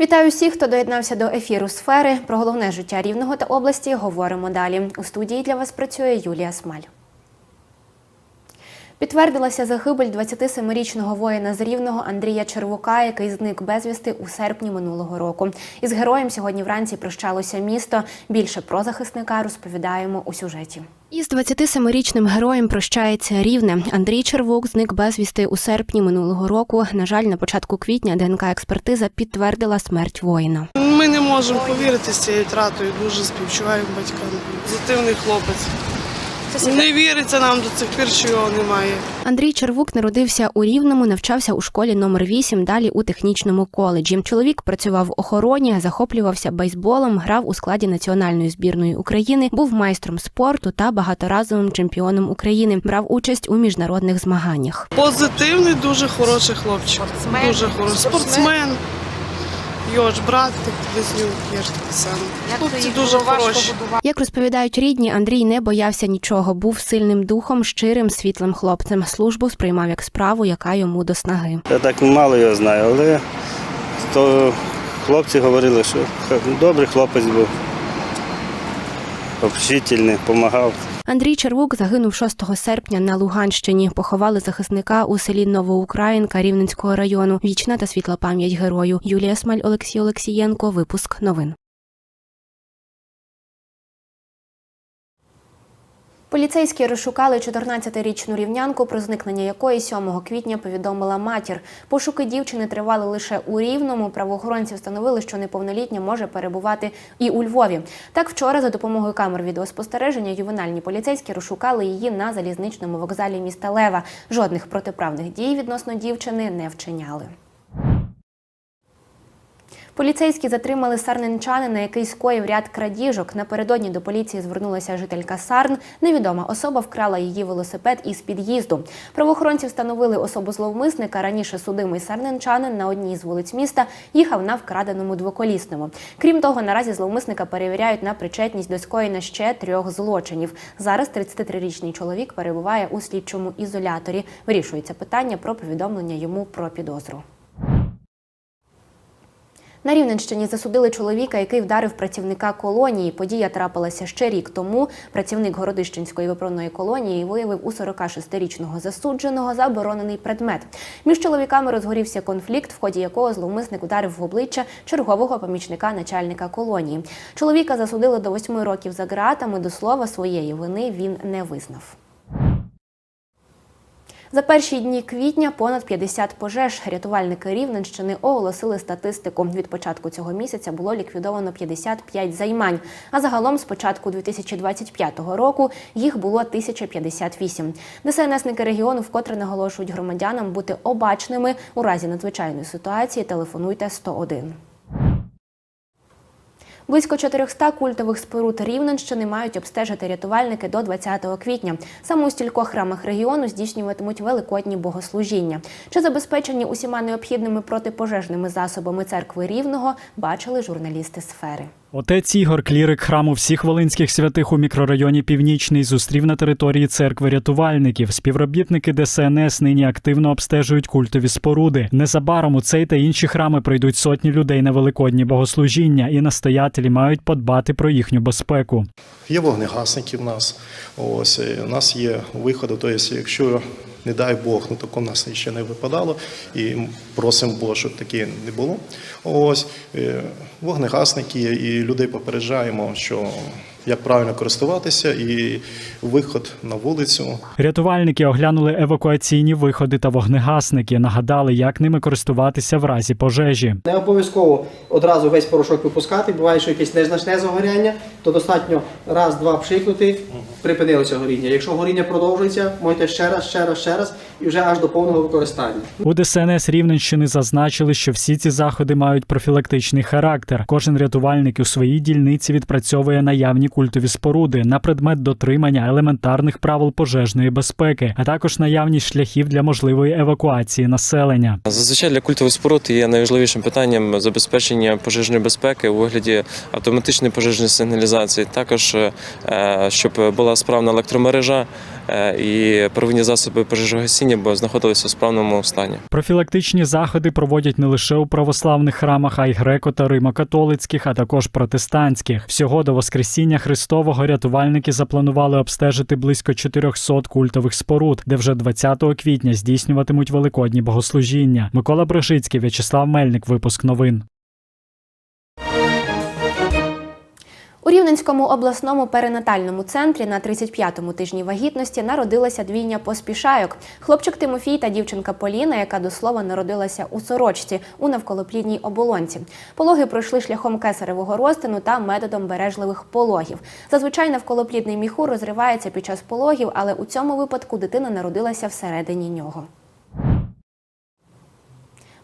Вітаю всіх, хто доєднався до ефіру сфери. Про головне життя рівного та області говоримо далі. У студії для вас працює Юлія Смаль. Підтвердилася загибель 27-річного воїна з Рівного Андрія Червука, який зник безвісти у серпні минулого року. Із героєм сьогодні вранці прощалося місто. Більше про захисника розповідаємо у сюжеті. Із 27-річним героєм прощається рівне. Андрій Червук зник безвісти у серпні минулого року. На жаль, на початку квітня ДНК-експертиза підтвердила смерть воїна. Ми не можемо повірити з цією втратою. Дуже співчуваємо батькам. Позитивний хлопець. Не віриться нам до цих пір, що його немає. Андрій Червук народився у Рівному, навчався у школі номер 8, далі у технічному коледжі. Чоловік працював в охороні, захоплювався бейсболом, грав у складі національної збірної України, був майстром спорту та багаторазовим чемпіоном України. Брав участь у міжнародних змаганнях. Позитивний, дуже хороший хлопчик. Дуже хороший спортсмен. Його ж брат, так близнюк, я ж такий самий. Хлопці дуже хороші. Як розповідають рідні, Андрій не боявся нічого, був сильним духом, щирим, світлим хлопцем. Службу сприймав як справу, яка йому до снаги. Я так мало його знаю, але то хлопці говорили, що добрий хлопець був, общительний, допомагав. Андрій Червук загинув 6 серпня на Луганщині. Поховали захисника у селі Новоукраїнка Рівненського району. Вічна та світла пам'ять герою. Юлія Смаль, Олексій Олексієнко. Випуск новин. Поліцейські розшукали 14-річну рівнянку, про зникнення якої 7 квітня повідомила матір. Пошуки дівчини тривали лише у Рівному. Правоохоронці встановили, що неповнолітня може перебувати і у Львові. Так, вчора за допомогою камер відеоспостереження ювенальні поліцейські розшукали її на залізничному вокзалі міста Лева. Жодних протиправних дій відносно дівчини не вчиняли. Поліцейські затримали сарненчанина, який скоїв ряд крадіжок. Напередодні до поліції звернулася жителька Сарн. Невідома особа вкрала її велосипед із під'їзду. Правоохоронці встановили особу зловмисника. Раніше судимий сарненчанин на одній з вулиць міста їхав на вкраденому двоколісному. Крім того, наразі зловмисника перевіряють на причетність до скоєння ще трьох злочинів. Зараз 33-річний чоловік перебуває у слідчому ізоляторі. Вирішується питання про повідомлення йому про підозру. На Рівненщині засудили чоловіка, який вдарив працівника колонії. Подія трапилася ще рік тому. Працівник Городищенської виправної колонії виявив у 46-річного засудженого заборонений предмет. Між чоловіками розгорівся конфлікт, в ході якого зловмисник ударив в обличчя чергового помічника начальника колонії. Чоловіка засудили до 8 років за ґратами. До слова своєї вини він не визнав. За перші дні квітня понад 50 пожеж. Рятувальники Рівненщини оголосили статистику. Від початку цього місяця було ліквідовано 55 займань. А загалом з початку 2025 року їх було 1058. ДСНСники регіону вкотре наголошують громадянам бути обачними. У разі надзвичайної ситуації телефонуйте 101. Близько 400 культових споруд Рівненщини мають обстежити рятувальники до 20 квітня. Саме у стількох храмах регіону здійснюватимуть великодні богослужіння. Чи забезпечені усіма необхідними протипожежними засобами церкви Рівного, бачили журналісти сфери. Отець Ігор, клірик храму всіх волинських святих у мікрорайоні Північний, зустрів на території церкви рятувальників. Співробітники ДСНС нині активно обстежують культові споруди. Незабаром у цей та інші храми прийдуть сотні людей на великодні богослужіння, і настоятелі мають подбати про їхню безпеку. Є вогнегасники в нас. Ось у нас є виходи. Тобто, якщо не дай Бог, ну тако у нас ще не випадало, і просимо Бога, щоб таке не було. Ось е, вогнегасники і людей попереджаємо, що як правильно користуватися, і виход на вулицю. Рятувальники оглянули евакуаційні виходи та вогнегасники, нагадали, як ними користуватися в разі пожежі. Не обов'язково одразу весь порошок випускати. Буває, що якесь незначне загоряння, то достатньо раз-два пшикнути, припинилося горіння. Якщо горіння продовжується, можете ще раз, ще раз, ще раз і вже аж до повного використання. У ДСНС Рівненщини зазначили, що всі ці заходи мають профілактичний характер. Кожен рятувальник у своїй дільниці відпрацьовує наявні культові споруди на предмет дотримання елементарних правил пожежної безпеки, а також наявність шляхів для можливої евакуації населення. Зазвичай для культових споруд є найважливішим питанням забезпечення пожежної безпеки у вигляді автоматичної пожежної сигналізації. Також е, щоб була справна електромережа і первинні засоби пожежогасіння бо знаходилися у справному стані. Профілактичні заходи проводять не лише у православних храмах, а й греко та римокатолицьких, а також протестантських. Всього до Воскресіння Христового рятувальники запланували обстежити близько 400 культових споруд, де вже 20 квітня здійснюватимуть великодні богослужіння. Микола Брожицький, В'ячеслав Мельник. Випуск новин. У Рівненському обласному перинатальному центрі на 35-му тижні вагітності народилася двійня поспішайок. Хлопчик Тимофій та дівчинка Поліна, яка до слова народилася у сорочці у навколоплідній оболонці. Пологи пройшли шляхом кесаревого розтину та методом бережливих пологів. Зазвичай навколоплідний міхур розривається під час пологів, але у цьому випадку дитина народилася всередині нього.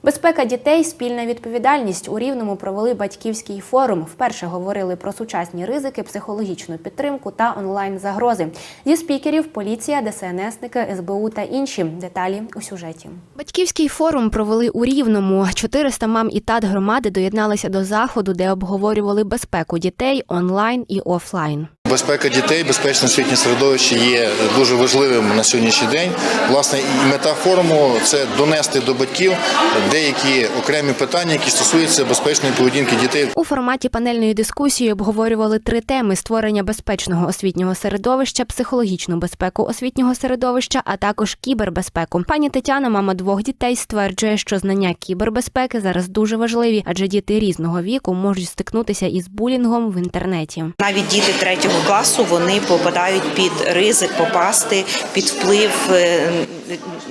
Безпека дітей спільна відповідальність. У Рівному провели батьківський форум. Вперше говорили про сучасні ризики, психологічну підтримку та онлайн загрози. Зі спікерів поліція, ДСНСники, СБУ та інші. Деталі у сюжеті. Батьківський форум провели у Рівному. 400 мам і тат громади доєдналися до заходу, де обговорювали безпеку дітей онлайн і офлайн. Безпека дітей, безпечне освітнє середовище є дуже важливим на сьогоднішній день. Власне, і мета форуму це донести до батьків деякі окремі питання, які стосуються безпечної поведінки дітей. У форматі панельної дискусії обговорювали три теми: створення безпечного освітнього середовища, психологічну безпеку освітнього середовища, а також кібербезпеку. Пані Тетяна, мама двох дітей, стверджує, що знання кібербезпеки зараз дуже важливі, адже діти різного віку можуть стикнутися із булінгом в інтернеті. Навіть діти третього класу вони попадають під ризик попасти під вплив е,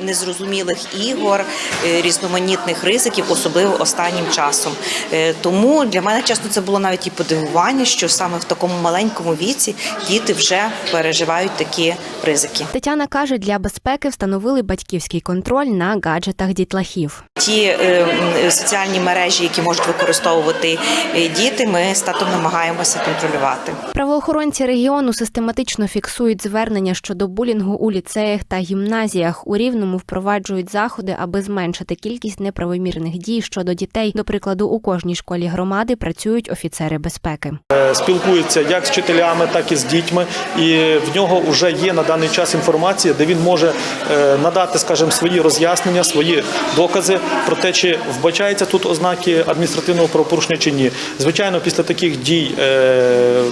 незрозумілих ігор, е, різноманітних ризиків, особливо останнім часом. Е, Тому для мене часто це було навіть і подивування, що саме в такому маленькому віці діти вже переживають такі ризики. Тетяна каже, для безпеки встановили батьківський контроль на гаджетах дітлахів. Ті е, соціальні мережі, які можуть використовувати е, діти, ми з татом намагаємося контролювати. Правоохоронці регіону систематично фіксують звернення щодо булінгу у ліцеях та гімназіях. У рівному впроваджують заходи, аби зменшити кількість неправомірних дій щодо дітей. До прикладу, у кожній школі громади працюють офіцери безпеки. Е, спілкується як з вчителями, так і з дітьми. І в нього вже є на даний час інформація, де він може е, надати, скажімо, свої роз'яснення, свої докази про те, чи вбачаються тут ознаки адміністративного правопорушення чи ні. Звичайно, після таких дій е,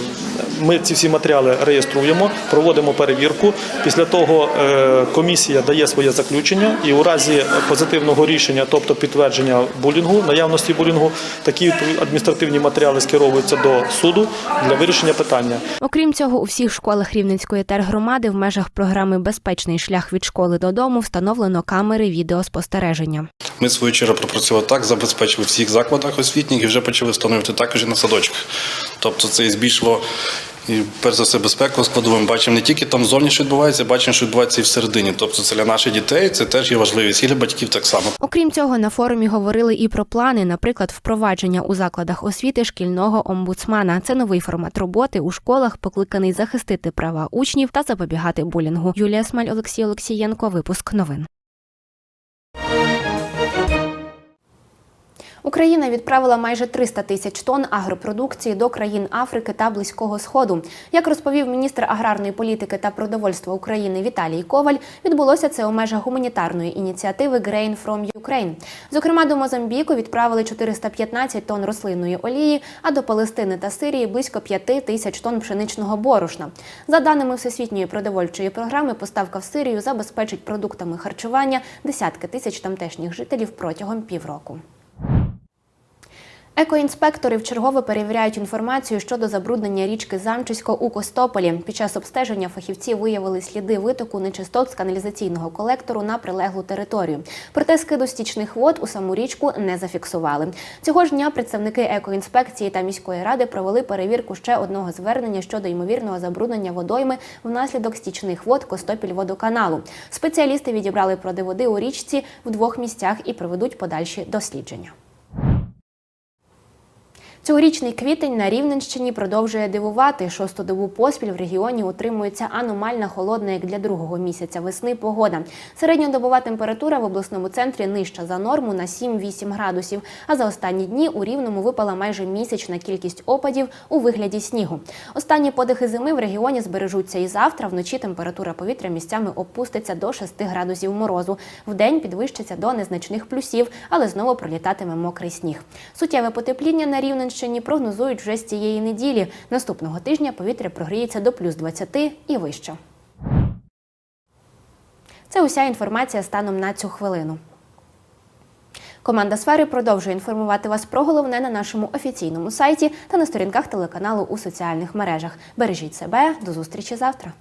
ми ці всі матеріали реєструємо, проводимо перевірку. Після того комісія дає своє заключення, і у разі позитивного рішення, тобто підтвердження булінгу, наявності булінгу, такі адміністративні матеріали скеровуються до суду для вирішення питання. Окрім цього, у всіх школах Рівненської тергромади в межах програми Безпечний шлях від школи додому встановлено камери відеоспостереження. Ми в свою чергу пропрацювали так, забезпечили всіх закладах освітніх і вже почали встановлювати також і на садочках. Тобто це збільшило і перш за все безпеку складову. Ми бачимо не тільки там зовні, що відбувається, бачимо, що відбувається і всередині. Тобто це для наших дітей це теж є важливість, і для батьків так само. Окрім цього, на форумі говорили і про плани, наприклад, впровадження у закладах освіти шкільного омбудсмана. Це новий формат роботи у школах, покликаний захистити права учнів та запобігати булінгу. Юлія Смаль, Олексій Олексієнко. Випуск новин. Україна відправила майже 300 тисяч тонн агропродукції до країн Африки та Близького Сходу. Як розповів міністр аграрної політики та продовольства України Віталій Коваль, відбулося це у межах гуманітарної ініціативи Grain from Ukraine. Зокрема, до Мозамбіку відправили 415 тонн рослинної олії, а до Палестини та Сирії близько 5 тисяч тонн пшеничного борошна. За даними Всесвітньої продовольчої програми, поставка в Сирію забезпечить продуктами харчування десятки тисяч тамтешніх жителів протягом півроку. Екоінспектори вчергове перевіряють інформацію щодо забруднення річки Замчисько у Костополі. Під час обстеження фахівці виявили сліди витоку нечистот з каналізаційного колектору на прилеглу територію. Проте скиду стічних вод у саму річку не зафіксували. Цього ж дня представники екоінспекції та міської ради провели перевірку ще одного звернення щодо ймовірного забруднення водойми внаслідок стічних вод Костопіль-водоканалу. Спеціалісти відібрали проди води у річці в двох місцях і проведуть подальші дослідження. Цьогорічний квітень на Рівненщині продовжує дивувати. Шосту добу поспіль в регіоні утримується аномальна холодна, як для другого місяця весни, погода. Середньодобова температура в обласному центрі нижча за норму на 7-8 градусів. А за останні дні у Рівному випала майже місячна кількість опадів у вигляді снігу. Останні подихи зими в регіоні збережуться і завтра. Вночі температура повітря місцями опуститься до 6 градусів морозу. Вдень підвищиться до незначних плюсів, але знову пролітатиме мокрий сніг. Суттєве потепління на Рівненщині прогнозують вже з цієї неділі. Наступного тижня повітря прогріється до плюс 20 і вище. Це уся інформація станом на цю хвилину. Команда сфери продовжує інформувати вас про головне на нашому офіційному сайті та на сторінках телеканалу у соціальних мережах. Бережіть себе, до зустрічі завтра.